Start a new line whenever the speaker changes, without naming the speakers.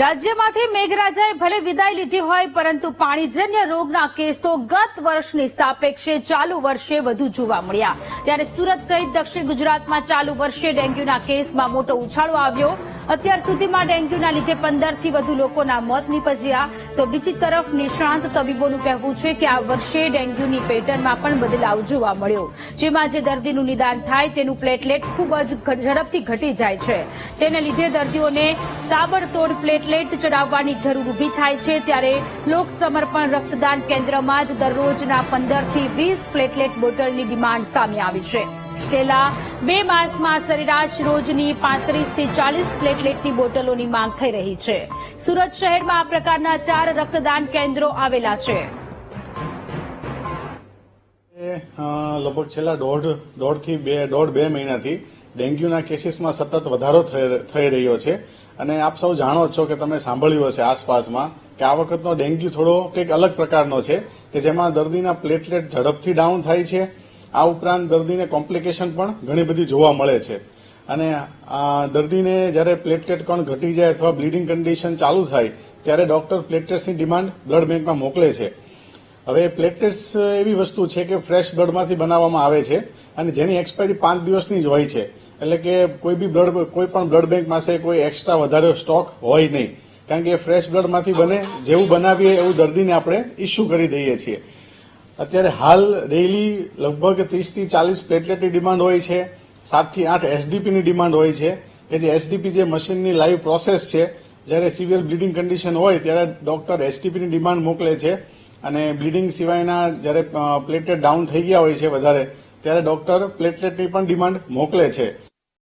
રાજ્યમાંથી મેઘરાજાએ ભલે વિદાય લીધી હોય, પરંતુ પાણીજન્ય રોગના કેસો ગત વર્ષની સાપેક્ષે ચાલુ વર્ષે વધુ જોવા મળ્યા. ત્યારે સુરત સહિત દક્ષિણ ગુજરાતમાં ચાલુ વર્ષે ડેન્ગ્યુના કેસમાં મોટો ઉછાળો આવ્યો. અત્યાર સુધીમાં ડેન્ગ્યુના લીધે પંદરથી વધુ લોકોના મોત નીપજ્યા. તો બીજી તરફ નિષ્ણાંત તબીબોનું કહેવું છે કે આ વર્ષે ડેન્ગ્યુની પેટર્નમાં પણ બદલાવ જોવા મળ્યો. જેમાં જે દર્દીનું નિદાન થાય તેનું પ્લેટલેટ ખૂબ જ ઝડપથી ઘટી જાય છે. તેને લીધે દર્દીઓને તાબડતોડ પ્લેટલેટ ચડાવવાની જરૂર ઊભી થાય છે ત્યારે લોક સમર્પણ રક્તદાન કેન્દ્રમાં જ દરરોજના પંદરથી વીસ પ્લેટલેટ બોટલની ડિમાન્ડ સામે આવી છે. છેલ્લા બે માસમાં સરેરાશ રોજની પાંત્રીસથી ચાલીસ પ્લેટલેટની બોટલોની માંગ થઈ રહી છે. સુરત શહેરમાં આ પ્રકારના ચાર રક્તદાન કેન્દ્રો આવેલા છે.
લગભગ છેલ્લા દોઢ, દોઢથી બે, દોઢ બે મહિનાથી ડેન્ગ્યુના કેસીસમાં સતત વધારો થઈ થઈ રહ્યો છે. અને આપ સૌ જાણો છો કે તમે સાંભળ્યું હશે આસપાસમાં કે આ વખતનો ડેન્ગ્યુ થોડો કંઈક અલગ પ્રકારનો છે, કે જેમાં દર્દીના પ્લેટલેટ ઝડપથી ડાઉન થાય છે. આ ઉપરાંત દર્દીને કોમ્પ્લિકેશન પણ ઘણી બધી જોવા મળે છે. અને દર્દીને જ્યારે પ્લેટલેટ કણ ઘટી જાય અથવા બ્લીડિંગ કન્ડિશન ચાલુ થાય, ત્યારે ડોક્ટર પ્લેટલેટ્સની ડિમાન્ડ બ્લડ બેંકમાં મોકલે છે. હવે પ્લેટલેટ્સ એવી વસ્તુ છે કે ફ્રેશ બ્લડમાંથી બનાવવામાં આવે છે અને જેની એક્સપાયરી પાંચ દિવસની જ હોય છે. એટલે કે કોઈ બી બ્લડ કોઈ પણ બ્લડ બેંક પાસે કોઈ એક્સ્ટ્રા વધારે સ્ટોક હોય નહીં. કારણ કે ફ્રેશ બ્લડમાંથી બને, જેવું બનાવીએ એવું દર્દીને આપણે ઇસ્યુ કરી દઈએ છીએ. અત્યારે હાલ ડેઇલી લગભગ ત્રીસથી ચાલીસ પ્લેટલેટની ડિમાન્ડ હોય છે, સાતથી આઠ એસડીપીની ડિમાન્ડ હોય છે. કે જે એસડીપી જે મશીનની લાઈવ પ્રોસેસ છે, જ્યારે સિવિયર બ્લીડિંગ કન્ડિશન હોય ત્યારે ડોક્ટર એસડીપીની ડિમાન્ડ મોકલે છે. અને બ્લીડિંગ સિવાયના જ્યારે પ્લેટલેટ ડાઉન થઈ ગયા હોય છે વધારે, ત્યારે ડોક્ટર પ્લેટલેટની પણ ડિમાન્ડ મોકલે છે.